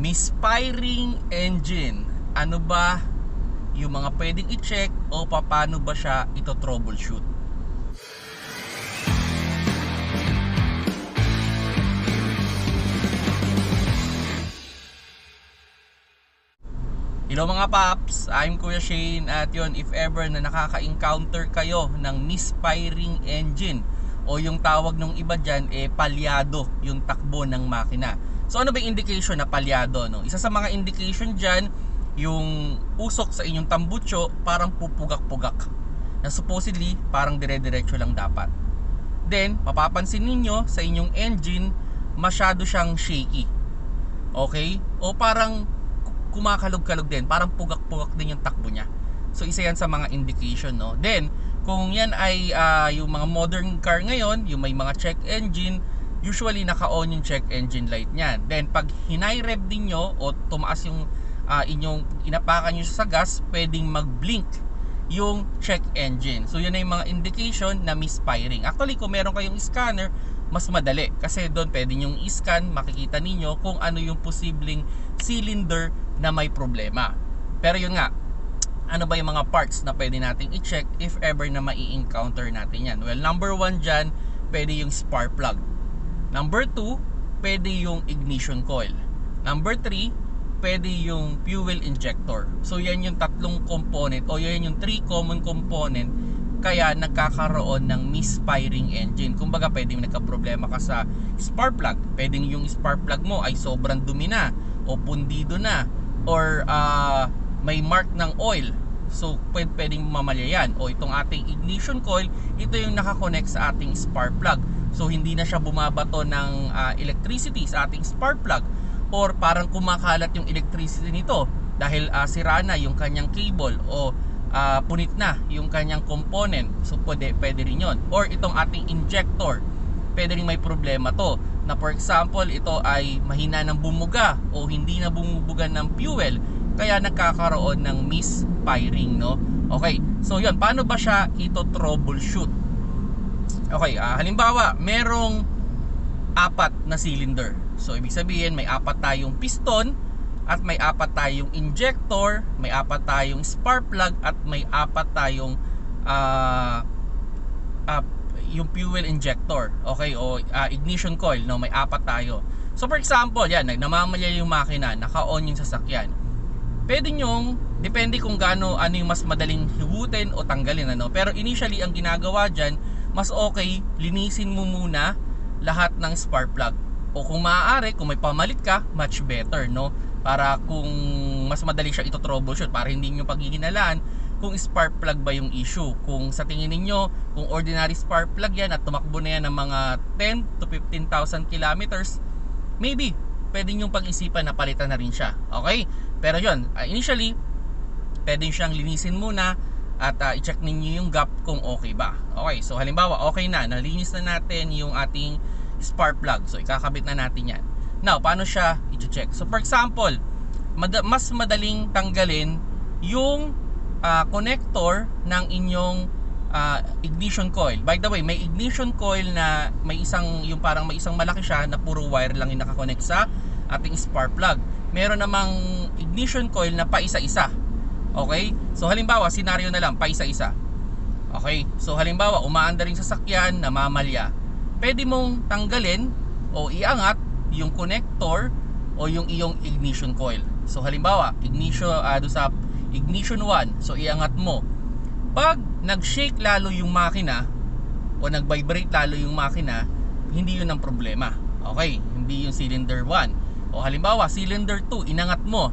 misfiring engine. Ano ba yung mga pwedeng i-check o paano ba siya ito troubleshoot? Hello mga paps, I'm Kuya Shane at yon if ever na nakaka-encounter kayo ng misfiring engine o yung tawag ng iba dyan eh palyado yung takbo ng makina. So ano ba yung indication na palyado? No? Isa sa mga indication dyan, yung usok sa inyong tambutso parang pupugak-pugak na supposedly parang dire-diretso lang dapat. Then, mapapansin ninyo sa inyong engine masyado siyang shaky. Okay? O parang kumakalog-kalog din, parang pugak-pugak din yung takbo niya. So isa yan sa mga indication, no. Then, kung yan ay ah, yung mga modern car ngayon, yung may mga check engine, usually naka-on yung check engine light niyan. Then pag hinay rev din nyo o tumaas yung ah, inyong inapakan nyo sa gas, pwedeng mag-blink yung check engine. So yun ay mga indication na misfiring. Actually, kung meron kayong scanner, mas madali kasi doon pwede nyong i-scan, makikita ninyo kung ano yung posibleng cylinder na may problema. Pero yun nga, ano ba yung mga parts na pwede nating i-check if ever na mai-encounter natin yan? Well, number one dyan, pwede yung spark plug. Number two, pwede yung ignition coil. Number three, pwede yung fuel injector. So yan yung tatlong component o yan yung three common component kaya nagkakaroon ng misfiring engine. Kumbaga pwede nagka-problema ka sa spark plug. Pwedeng yung spark plug mo ay sobrang dumi na o pundido na or ah, may mark ng oil. So pwede, pwedeng mamalya yan. O itong ating ignition coil, ito yung nakakonect sa ating spark plug. So hindi na siya bumabato ng ah, electricity sa ating spark plug or parang kumakalat yung electricity nito dahil ah, sira na yung kanyang cable o ah, punit na yung kanyang component. So pwede, pwede rin yun. Or itong ating injector, pwede rin may problema to. Na for example, ito ay mahina ng bumuga o hindi na bumubuga ng fuel. Kaya nagkakaroon ng misfiring, no? Okay, so yun, paano ba siya ito troubleshoot? Okay, ah, halimbawa, merong apat na cylinder. So, ibig sabihin, may apat tayong piston, at may apat tayong injector, may apat tayong spark plug at may apat tayong ah ah, yung fuel injector, okay, o ah, ignition coil, no, may apat tayo. So for example, yan, namamalya yung makina, naka-on yung sasakyan. Pwede nyong, depende kung gaano ano yung mas madaling higutin o tanggalin ano. Pero initially ang ginagawa diyan, mas okay linisin mo muna lahat ng spark plug. O kung maaari, kung may pamalit ka, much better, no? para kung mas madali siya ito troubleshoot para hindi nyo paghihinalaan kung spark plug ba yung issue kung sa tingin ninyo kung ordinary spark plug yan at tumakbo na yan ng mga 10 to 15,000 kilometers maybe pwede nyo pag-isipan na palitan na rin siya okay pero yun uh, initially pwede siyang linisin muna at uh, i-check ninyo yung gap kung okay ba okay so halimbawa okay na nalinis na natin yung ating spark plug so ikakabit na natin yan Now, paano siya i-check? So, for example, mad- mas madaling tanggalin yung uh, connector ng inyong uh, ignition coil. By the way, may ignition coil na may isang, yung parang may isang malaki siya na puro wire lang yung nakakonect sa ating spark plug. Meron namang ignition coil na paisa-isa. Okay? So, halimbawa, scenario na lang, paisa-isa. Okay? So, halimbawa, umaanda rin sasakyan, namamalya. Pwede mong tanggalin o iangat yung connector o yung iyong ignition coil. So halimbawa, ignition uh, sa ignition 1, so iangat mo. Pag nag-shake lalo yung makina o nag-vibrate lalo yung makina, hindi yun ang problema. Okay, hindi yung cylinder 1. O halimbawa, cylinder 2, inangat mo.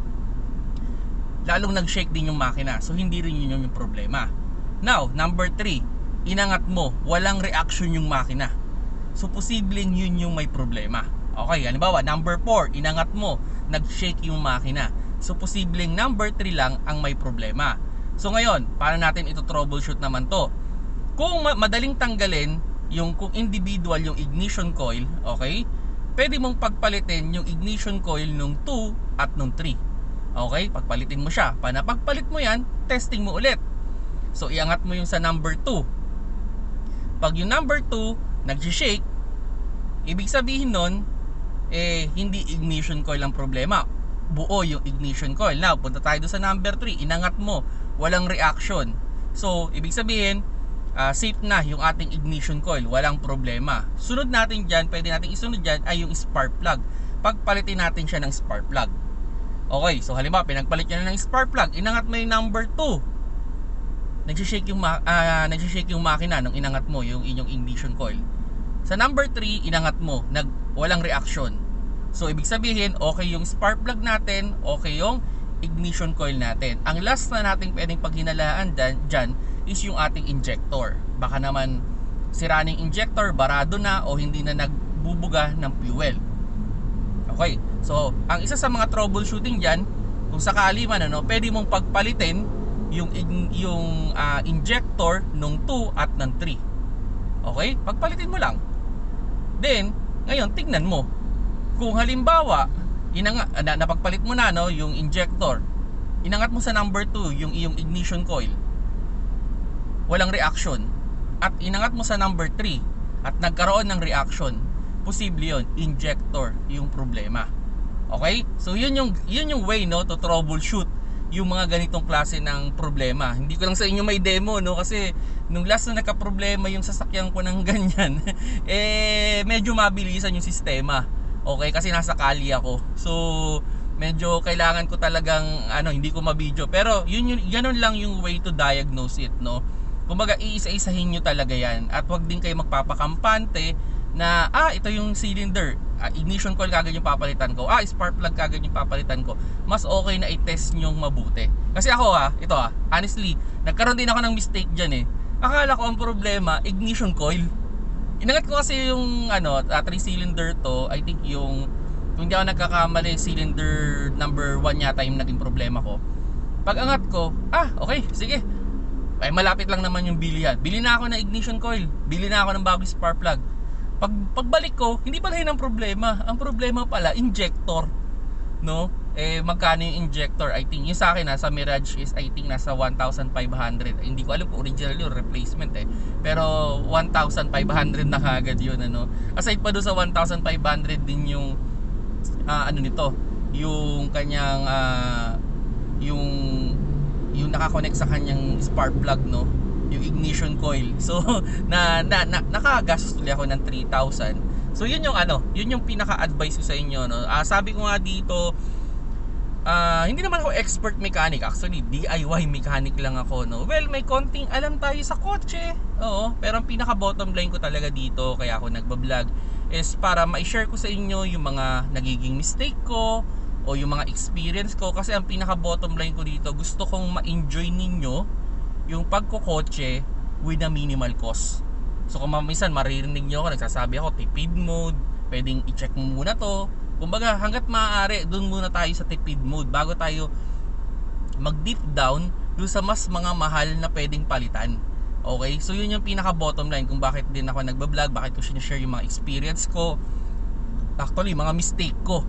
Lalong nag-shake din yung makina. So hindi rin yun yung problema. Now, number 3, inangat mo, walang reaction yung makina. So posibleng yun yung may problema. Okay, halimbawa, number 4, inangat mo, nag-shake yung makina. So, posibleng number 3 lang ang may problema. So, ngayon, paano natin ito troubleshoot naman to? Kung ma- madaling tanggalin, yung kung individual yung ignition coil, okay? Pwede mong pagpalitin yung ignition coil nung 2 at nung 3. Okay? Pagpalitin mo siya. Para pagpalit mo yan, testing mo ulit. So, iangat mo yung sa number 2. Pag yung number 2, nag-shake, ibig sabihin nun, eh hindi ignition coil ang problema. buo yung ignition coil. Now, punta tayo sa number 3. Inangat mo, walang reaction. So, ibig sabihin, ah, safe na yung ating ignition coil. Walang problema. Sunod natin dyan, pwede natin isunod dyan ay yung spark plug. Pagpalitin natin siya ng spark plug. Okay, so halimbawa, pinagpalit nyo na ng spark plug. Inangat mo yung number 2 nagsishake yung ah, nagsishake yung makina nung inangat mo yung inyong ignition coil. Sa number 3, inangat mo, nag walang reaction. So ibig sabihin, okay yung spark plug natin, okay yung ignition coil natin. Ang last na nating pwedeng paghinalaan dan, dyan is yung ating injector. Baka naman sira ng injector, barado na o hindi na nagbubuga ng fuel. Okay. So, ang isa sa mga troubleshooting diyan, kung sakali man ano, pwede mong pagpalitin yung yung ah, injector nung 2 at ng 3. Okay? Pagpalitin mo lang. Then, ngayon tingnan mo. Kung halimbawa, inanga, na, napagpalit mo na no, yung injector. Inangat mo sa number 2 yung iyong ignition coil. Walang reaction. At inangat mo sa number 3 at nagkaroon ng reaction. Posible 'yon, injector yung problema. Okay? So yun yung yun yung way no to troubleshoot yung mga ganitong klase ng problema. Hindi ko lang sa inyo may demo no kasi nung last na nagka-problema yung sasakyan ko ng ganyan, eh medyo mabilisan yung sistema. Okay, kasi nasa kali ako. So medyo kailangan ko talagang ano, hindi ko ma-video. Pero yun yun ganun lang yung way to diagnose it, no. Kumbaga iisa-isahin nyo talaga yan at wag din kayo magpapakampante na ah ito yung cylinder. Ah, ignition coil kagad yung papalitan ko. Ah spark plug kagad yung papalitan ko. Mas okay na i-test nyong mabuti. Kasi ako ha ito ha honestly nagkaroon din ako ng mistake dyan eh. Akala ko ang problema ignition coil. Inangat ko kasi yung ano 3 cylinder to. I think yung kung hindi ako nagkakamali cylinder number 1 yata yung naging problema ko. Pag angat ko ah okay sige. Ay malapit lang naman yung bilihan. Bili na ako ng ignition coil. Bili na ako ng bagong spark plug. Pag pagbalik ko, hindi pala yun ang problema. Ang problema pala injector. No? Eh magkano yung injector? I think yung sa akin nasa Mirage is I think nasa 1,500. Hindi ko alam kung original yun replacement eh. Pero 1,500 na kagad yun ano. Aside pa doon sa 1,500 din yung ah, ano nito, yung kanyang ah, yung yung nakakonect sa kanyang spark plug no yung ignition coil. So na, na, na nakagastos tuloy ako ng 3,000 so yun yung ano yun yung pinaka-advice ko sa inyo no? Ah, sabi ko nga dito ah, hindi naman ako expert mechanic. Actually DIY mechanic lang ako no? Well may konting alam tayo sa kotse. Oo pero ang pinaka bottom line ko talaga dito kaya ako nagba-vlog is para ma-share ko sa inyo yung mga nagiging mistake ko o yung mga experience ko. Kasi ang pinaka bottom line ko dito gusto kong ma-enjoy ninyo yung pagkokotse with a minimal cost. So kung minsan maririnig nyo ako nagsasabi ako tipid mode pwedeng i-check mo muna to. Kumbaga hanggat maaari dun muna tayo sa tipid mode bago tayo mag deep down dun sa mas mga mahal na pwedeng palitan. Okay? So yun yung pinaka bottom line kung bakit din ako nagbablog bakit ko sinishare yung mga experience ko. Actually mga mistake ko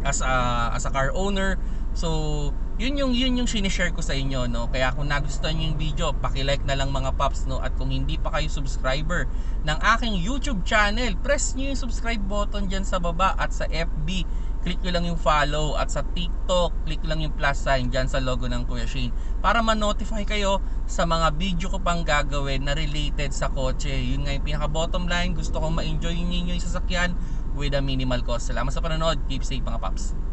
as a as a car owner. So, yun yung yun yung sinishare ko sa inyo no. Kaya kung nagustuhan niyo yung video, paki-like na lang mga paps no at kung hindi pa kayo subscriber ng aking YouTube channel, press niyo yung subscribe button diyan sa baba at sa FB click nyo lang yung follow at sa TikTok, click lang yung plus sign dyan sa logo ng Kuya Shane para ma-notify kayo sa mga video ko pang gagawin na related sa kotse. Yun nga yung pinaka bottom line. Gusto kong ma-enjoy ninyo yung sasakyan with a minimal cost. Salamat sa panonood. Keep safe mga paps.